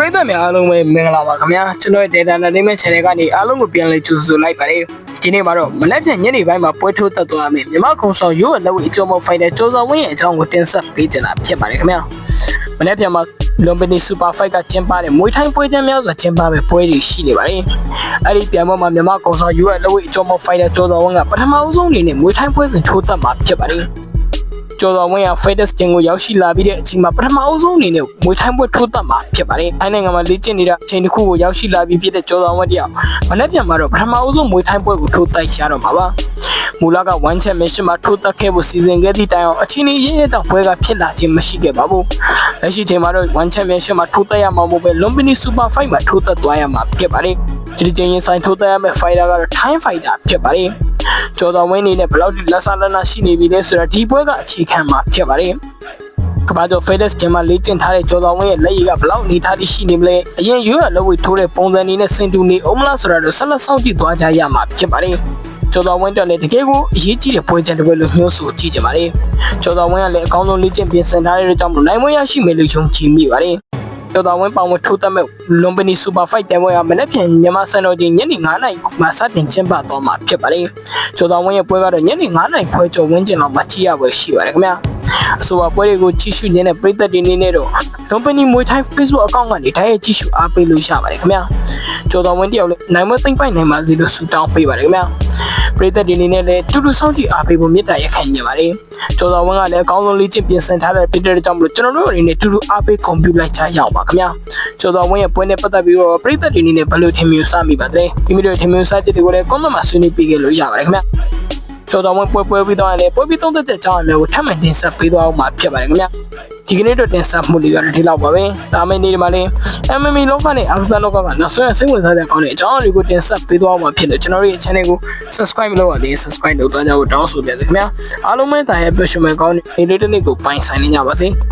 ပရိသတ်များအားလုံးပဲမင်္ဂလာပါခင်ဗျာကျွန်တော်ရဲ့ data entertainment channel ကနေအားလုံးကိုပြန်လည်ကြိုဆိုလိုက်ပါတယ်ဒီနေ့မှာတော့မနက်ဖြန်ညနေပိုင်းမှာပွဲထိုးတက်သွားမယ်မြမကုံဆောင်ရိုးရဲ့လက်ဝဲအကျုံးမောက်ဖိုင်တဲ့ကြိုးစော်ဝင်းရဲ့အကြောင်းကိုတင်ဆက်ပေးကြတာဖြစ်ပါတယ်ခင်ဗျာမနက်ဖြန်မှာလွန်ပနီစူပါဖိုက်ကကျင်းပတဲ့မွေးထိုင်းပွဲချမ်းများစွာကျင်းပမဲ့ပွဲတွေရှိနေပါတယ်အဲ့ဒီပြန်ပွဲမှာမြမကုံဆောင်ရိုးရဲ့လက်ဝဲအကျုံးမောက်ဖိုင်တဲ့ကြိုးစော်ဝင်းကပထမအဆုံးအနေနဲ့မွေးထိုင်းပွဲစဉ်ထိုးတက်မှာဖြစ်ပါတယ် ကျော်တော်ဝင်းရ Faders ကျင်းကိုရောက်ရှိလာပြီးတဲ့အချိန်မှာပထမအဆုံးအနေနဲ့မွေထိုင်းပွဲထိုးတက်မှာဖြစ်ပါတယ်။အိုင်းနိုင်ငံမှာလေ့ကျင့်နေတဲ့အချိန်တစ်ခုကိုရောက်ရှိလာပြီးဖြစ်တဲ့ကျော်တော်ဝင်းတယောက်မနေ့ပြန်မှာတော့ပထမအဆုံးမွေထိုင်းပွဲကိုထိုးတက်ရတော့မှာပါ။မူလက one championship မှာထိုးတက်ခဲ့ဖို့စီစဉ်ခဲ့သည့်တိုင်အောင်အချိန်ကြီးရရတောင်ပွဲကဖြစ်လာခြင်းမရှိခဲ့ပါဘူး။လက်ရှိချိန်မှာတော့ one championship မှာထိုးတက်ရမှာမဟုတ်ပဲ Lumpini Super Fight မှာထိုးတက်သွားရမှာဖြစ်ပါတယ်။ဒီချိန်ရင်ဆိုင်ထိုးတက်ရမယ့် fighter ကတော့ Thai fighter ဖြစ်ပါတယ်။ ကျော်တော်ဝင်းနေနဲ့ဘယ်လောက်ထိလက်ဆလက်နရှိနေပြီလဲဆိုတော့ဒီပွဲကအခြေခံမှာဖြစ်ပါတယ်။ကမ္ဘာကျော် FedEx ကျင်းမှာလေ့ကျင့်ထားတဲ့ကျော်တော်ဝင်းရဲ့လက်ရည်ကဘယ်လောက်အနေထားထိရှိနေမလဲအရင်ရွေးရလက်ဝဲထိုးတဲ့ပုံစံနေနဲ့စင်တူနေအောင်မလားဆိုတာတော့ဆက်လက်စောင့်ကြည့်သွားကြရမှာဖြစ်ပါတယ်။ကျော်တော်ဝင်းတက်လည်းတကယ်ကိုအရေးကြီးတဲ့ပွဲချန်တစ်ပွဲလို့ညွှန်းဆိုကြည့်ကြပါတယ်။ကျော်တော်ဝင်းကလည်းအကောင်းဆုံးလေ့ကျင့်ပြင်ဆင်ထားတဲ့အတွက်ကြောင့်နိုင်မွေးရရှိမယ်လို့ယုံကြည်မိပါတယ်။ ကျော်တော်ဝင်းပောင်ဝထိုးတက်မဲ့လွန်ပနီစူပါဖိုက်တဲပွဲကမနေ့ပြန်မြန်မာစံတော်ချိန်ညနေ9:00နာရီမှာစတင်ကျင်းပသွားမှာဖြစ်ပါတယ်။ကျော်တော်ဝင်းရဲ့ပွဲကတော့ညနေ9:00နာရီခွဲကျော်ဝင်းကျင်လောက်မှာကြည့်ရပွဲရှိပါတယ်ခင်ဗျာ။အဆိုပါပွဲတွေကိုကြည့်ရှုနေတဲ့ပရိသတ်တွေအနေနဲ့တော့ လွန်ပနီမွေထိုင်း Facebook အကောင့်ကနေတိုင်းရဲ့ကြည့်ရှုအားပေးလို့ရပါတယ်ခင်ဗျာ။ကျော်တော်ဝင်းတယောက်လည်းနိုင်မသိမ့်ပိုက်နိုင်ပါစေလို့ဆုတောင်းပေးပါတယ်ခင်ဗျာ။ပရိသတ်တွေအနေနဲ့လည်းတူတူစောင့်ကြည့်အားပေးဖို့မေတ္တာရက်ခံကြပါတယ်။ကျော်တော်ဝင်းကလည်းအကောင်းဆုံးလေ့ကျင့်ပြင်ဆင်ထားတဲ့ပြည်တဲ့ကြောင့်မလို့ကျွန်တော်တို့အနေနဲ့တူတူအားပေးကွန်ပျူလိုက်ချရအောင်ပါခင်ဗျာ။ကျော်တော်ဝင်းရဲ့ပွဲနဲ့ပတ်သက်ပြီးတော့ပရိသတ်တွေအနေနဲ့ဘယ်လိုထင်မြင်စမိပါသလဲ။ဒီမီဒီယိုထင်မြင်စတဲ့တွေကိုလည်း comment မှာဆွေးနွေးပေးခဲ့လို့ရပါတယ်ခင်ဗျာ။ ကျော်တော်ဝင်းပွဲပွဲပြီးတော့လည်းပွဲပြီးသုံးသက်တဲ့အကြောင်းအရာမျိုးကိုထပ်မံတင်ဆက်ပေးသွားအောင်မှာဖြစ်ပါတယ်ခင်ဗျာ။ဒီကနေ့တော့တင်ဆက်မှုလေးကတော့ဒီလောက်ပါပဲ။ဒါမယ့်နေ့ဒီမှာလေး MMA လောကနဲ့ After လောကကနောက်ဆုံးစိတ်ဝင်စားတဲ့အကောင့်တွေအကြောင်းအရာတွေကိုတင်ဆက်ပေးသွားအောင်မှာဖြစ်လို့ကျွန်တော်တို့ရဲ့ channel ကို subscribe မလုပ်ရသေးရင် subscribe လုပ်သွားကြဖို့တောင်းဆိုပြပါခင်ဗျာ။အားလုံးမင်းတိုင်းရဲ့ပျော်ရွှင်မဲ့ကောင်းတဲ့နေ့လေးတစ်နေ့ကိုပိုင်ဆိုင်နေကြပါစေ။